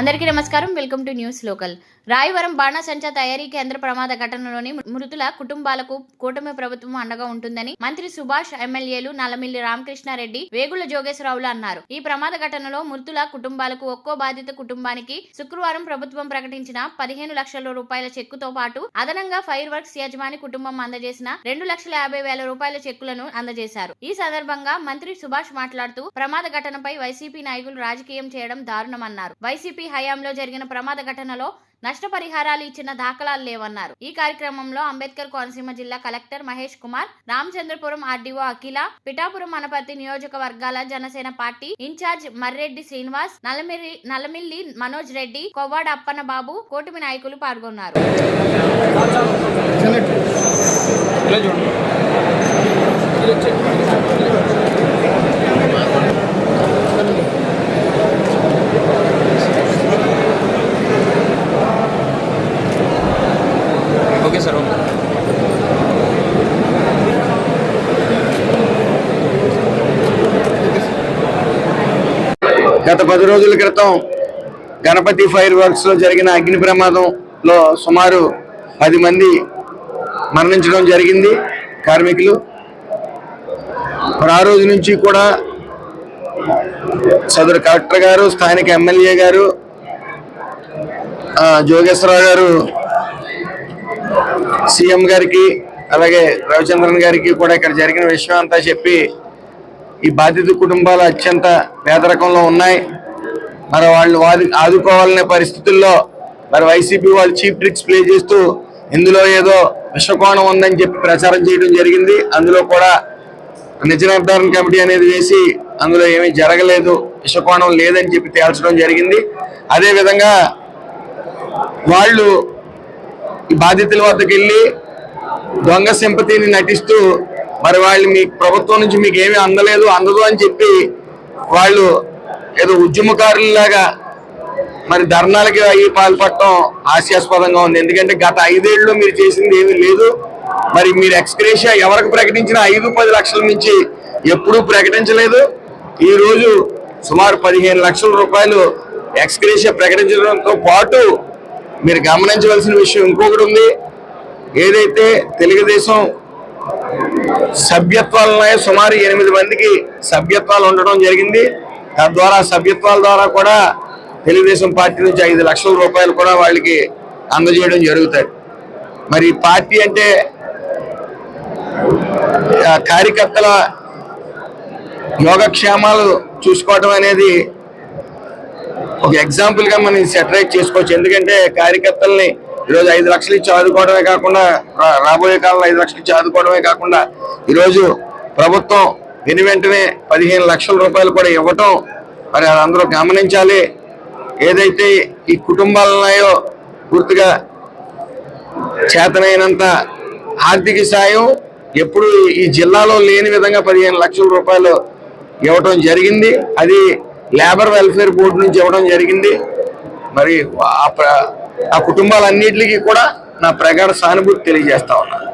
అందరికీ నమస్కారం. Welcome to news local. Rayavaram బాణాసంచా తయారీ కేంద్ర ప్రమాద ఘటనలోని మృతుల కుటుంబాలకు కూటమి ప్రభుత్వం అండగా ఉంటుందని మంత్రి సుభాష్ ఎమ్మెల్యేలు నల్లమిల్లి రామకృష్ణారెడ్డి వేగుల జోగేశ్వరరావులు అన్నారు. ఈ ప్రమాద ఘటనలో మృతుల కుటుంబాలకు ఒక్కో బాధిత కుటుంబానికి శుక్రవారం ప్రభుత్వం ప్రకటించిన పదిహేను లక్షల రూపాయల చెక్కుతో పాటు అదనంగా ఫైర్ వర్క్స్ యజమాని కుటుంబం అందజేసిన రెండు లక్షల యాభై వేల రూపాయల చెక్కులను అందజేశారు. ఈ సందర్భంగా మంత్రి సుభాష్ మాట్లాడుతూ ప్రమాద ఘటనపై వైసీపీ నాయకులు రాజకీయం చేయడం దారుణమన్నారు. వైసీపీ హయాంలో జరిగిన ప్రమాద ఘటనలో నష్టపరిహారాలు ఇచ్చిన దాఖలాలు లేవన్నారు. ఈ కార్యక్రమంలో అంబేద్కర్ కోనసీమ జిల్లా కలెక్టర్ మహేష్ కుమార్ రామచంద్రపురం ఆర్డీఓ అఖిల పిఠాపురం అనపర్తి నియోజకవర్గాల జనసేన పార్టీ ఇన్ఛార్జ్ మర్రెడ్డి శ్రీనివాస్ నలమిరి నలమిల్లి మనోజ్ రెడ్డి కొవ్వాడ అప్పన్న బాబు కూటమి నాయకులు పాల్గొన్నారు. ఇలా చూడండి. గత పది రోజుల క్రితం గణపతి ఫైర్ వర్క్స్లో జరిగిన అగ్ని ప్రమాదంలో సుమారు పది మంది మరణించడం జరిగింది కార్మికులు. ఆ రోజు నుంచి కూడా సదరు కలెక్టర్ గారు స్థానిక ఎమ్మెల్యే గారు జోగేశ్వరరావు గారు సీఎం గారికి అలాగే రవిచంద్రన్ గారికి కూడా ఇక్కడ జరిగిన విషయం అంతా చెప్పి ఈ బాధిత కుటుంబాలు అత్యంత పేదరికంలో ఉన్నాయి. మరి వాళ్ళు వారి ఆదుకోవాలనే పరిస్థితుల్లో మరి వైసీపీ వాళ్ళు చీప్ ట్రిక్స్ ప్లే చేస్తూ ఇందులో ఏదో విషకోణం ఉందని చెప్పి ప్రచారం చేయడం జరిగింది. అందులో కూడా నిజ నిర్ధారణ కమిటీ అనేది వేసి అందులో ఏమీ జరగలేదు విషకోణం లేదని చెప్పి తేల్చడం జరిగింది. అదేవిధంగా వాళ్ళు ఈ బాధితుల వద్దకు వెళ్ళి దొంగ సింపతిని నటిస్తూ మరి వాళ్ళు మీ ప్రభుత్వం నుంచి మీకు ఏమీ అందలేదు అందదు అని చెప్పి వాళ్ళు ఏదో ఉద్యమకారులలాగా మరి ధర్నాలకి అయ్యి పాల్పడటం హాస్యాస్పదంగా ఉంది. ఎందుకంటే గత ఐదేళ్ళలో మీరు చేసింది ఏమీ లేదు. మరి మీరు ఎక్స్క్రేషియా ఎవరికి ప్రకటించిన ఐదు పది లక్షల నుంచి ఎప్పుడూ ప్రకటించలేదు. ఈ రోజు సుమారు పదిహేను లక్షల రూపాయలు ఎక్స్క్రేషియా ప్రకటించడంతో పాటు మీరు గమనించవలసిన విషయం ఇంకొకటి ఉంది. ఏదైతే తెలుగుదేశం సభ్యత్వాలు సుమారు ఎనిమిది మందికి సభ్యత్వాలు ఉండడం జరిగింది. తద్వారా సభ్యత్వాల ద్వారా కూడా తెలుగుదేశం పార్టీ నుంచి ఐదు లక్షల రూపాయలు కూడా వాళ్ళకి అందజేయడం జరుగుతుంది మరి పార్టీ అంటే కార్యకర్తల యోగక్షేమాలు చూసుకోవడం అనేది ఒక ఎగ్జాంపుల్గా మనం సెటరేట్ చేసుకోవచ్చు. ఎందుకంటే కార్యకర్తల్ని ఈరోజు ఐదు లక్షలు ఇచ్చి ఆదుకోవడమే కాకుండా రా- రాబోయే కాలంలో ఐదు లక్షలు ఇచ్చి ఆదుకోవడమే కాకుండా ఈరోజు ప్రభుత్వం వెను వెంటనే పదిహేను లక్షల రూపాయలు కూడా ఇవ్వటం మరి అందరూ గమనించాలి. ఏదైతే ఈ కుటుంబాలు ఉన్నాయో పూర్తిగా చేతనైనంత ఆర్థిక సాయం ఎప్పుడు ఈ జిల్లాలో లేని విధంగా పదిహేను లక్షల రూపాయలు ఇవ్వటం జరిగింది. అది లేబర్ వెల్ఫేర్ బోర్డు నుంచి ఇవ్వడం జరిగింది. మరి ఆ కుటుంబాలన్నింటికి కూడా నా ప్రగాఢ సానుభూతి తెలియజేస్తా ఉన్నాను